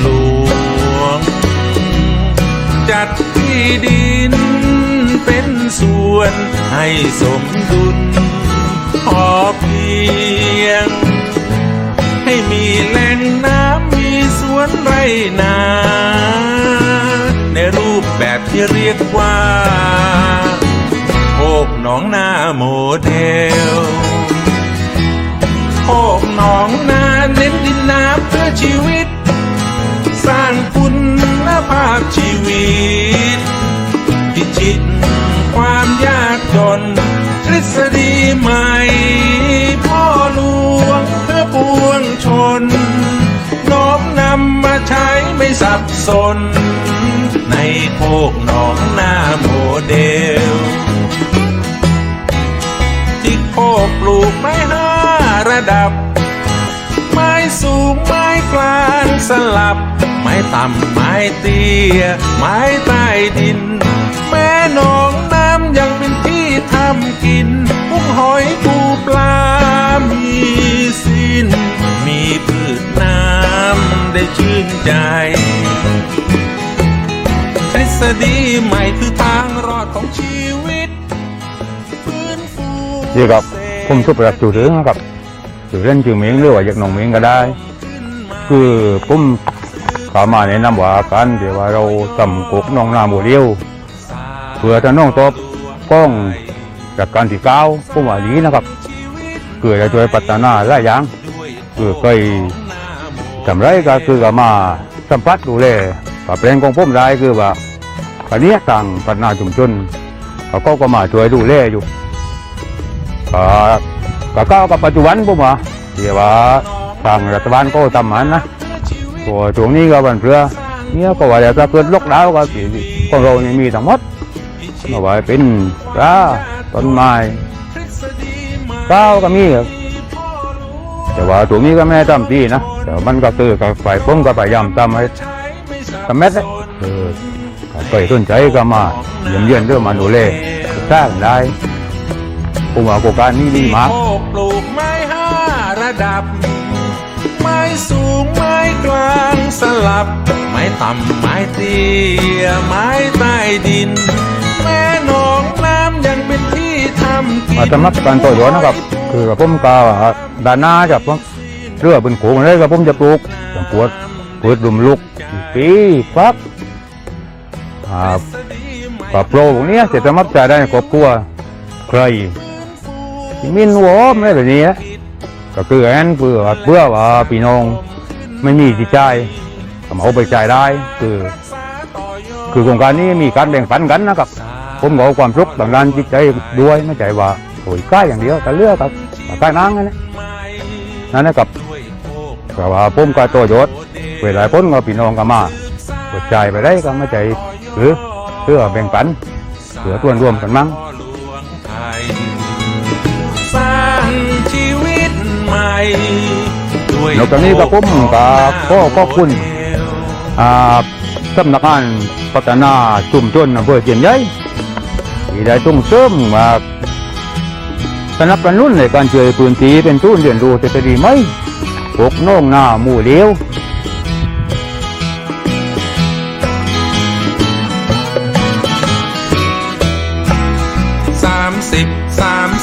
หลวง จัดที่ดินเป็นส่วนให้สมดุล พอเพียง ให้มีแหล่งน้ำมีสวนไรนา ในรูปแบบที่เรียกว่าโคกหนองนาโมเดลโคกหนองนาเน้นดินน้ำเพื่อชีวิต สน ในโคกหนองนาโมเดล ที่โคกปลูกไม้ห้าระดับ ไม้สูงไม้กลางสลับ ไม้ต่ำไม้เตี้ย ไม้ใต้ดิน แม่หนองน้ำยังเป็นที่ทำกินกุ้งหอยปูปลา มีสิ้น มีพืชน้ำได้ชื่ นใจทฤษฎีใหม่คือทางรอดของชีวิตฟื้นฟูนี่ครับผมสุประจุถึงนะครับจุเล่นจือเมียงหรือว่าอยากหนองเมียงก็ได้ คือผมขามาแนะนำว่าการเดี๋ยวว่าเราทำกกน้องนาโมเดียวเพื่อถ้าน้องตบก้องจากการที่ก้าวผมว่าดีนะครับเกิดจะช่วยพัฒนาหลายอย่างคือเคยทำไรก็คือก็มาสัมผัสดูแลกับแปลงของผมได้คือว่า อันนี้ทางพัฒนาชุมชนเขาก็ก็มาช่วยดูแลอยู่ก็ก็ก้าวกับปัจจุบันผมว่าเดี๋ยวว่าทางรัฐบาลก็ทำมันนะตัวช่วงนี้ก็วันเพื่อเนี่ยก็ว่าเดี๋ยวถ้าเกิดล็อกดาวก็สิของเรานี่มีทั้งหมดไม่ว่าเป็นปลาต้นไม้ข้าวก็มีแต่ว่าช่วงนี้ก็ไม่ทำดีนะแต่มันก็คือกับฝ่ายผมก็พยายามทำให้ทำเม็ดเลยเออ ก็เคยสนใจก็มาเยี่ยมเยี่ยนเรื่องมาดูแลศึกษากันได้ผมว่าโครงการนี้ดีมากโคกปลูกไม้ห้าระดับ ไม้สูงไม้กลางสลับ ไม้ต่ำไม้เตี้ยไม้ใต้ดิน แม่หนองน้ำยังเป็นที่ทำกินอาสำนักการต่อยอดนะครับ คือกับผมก็ด้านหน้าจะพวกเรือเป็นโขงเลยกับผมจะปลูกจะปวดปวดดุมลุกปีฟักอ่า กับโปรพวกนี้จะสามารถจได้ในครอบครัวใครมินหัวไม่แบบนี้ก็คืออันเพื่อเพื่อว่าพี่น้องไม่มีจิตใจมาเอาไปจ่ายได้ คือ คือโครงการนี้มีการแบ่งปันกันนะครับ ผมก็เอาความสุขทางด้านจิตใจด้วยไม่ใช่ว่าโอยใกล้อย่างเดียวแต่เลือกกับกล้นั่งนะนั่นนะครับก็ว่าผมก็ตัวยศเวลาพ้นก็พี่น้องก็มาปิดใจไปได้ก็ไม่ใจ หรือเพื่อแบ่งปันเพื่อตัวนรวมกันมั้งสร้างชีวิตใหม่ด้วยนอกจากนี้ก็ผมก็ขอขอบคุณอ่าสำนักงานพัฒนาชุมชนอำเภอเชียนใหญ่ที่ได้ส่งเสริมมาสนับสนุนในการช่วยพื้นที่เป็นทุนย์เรียนรู้เศรษฐกิจไหมพวกน้องหน้าหมู่เลี้ยว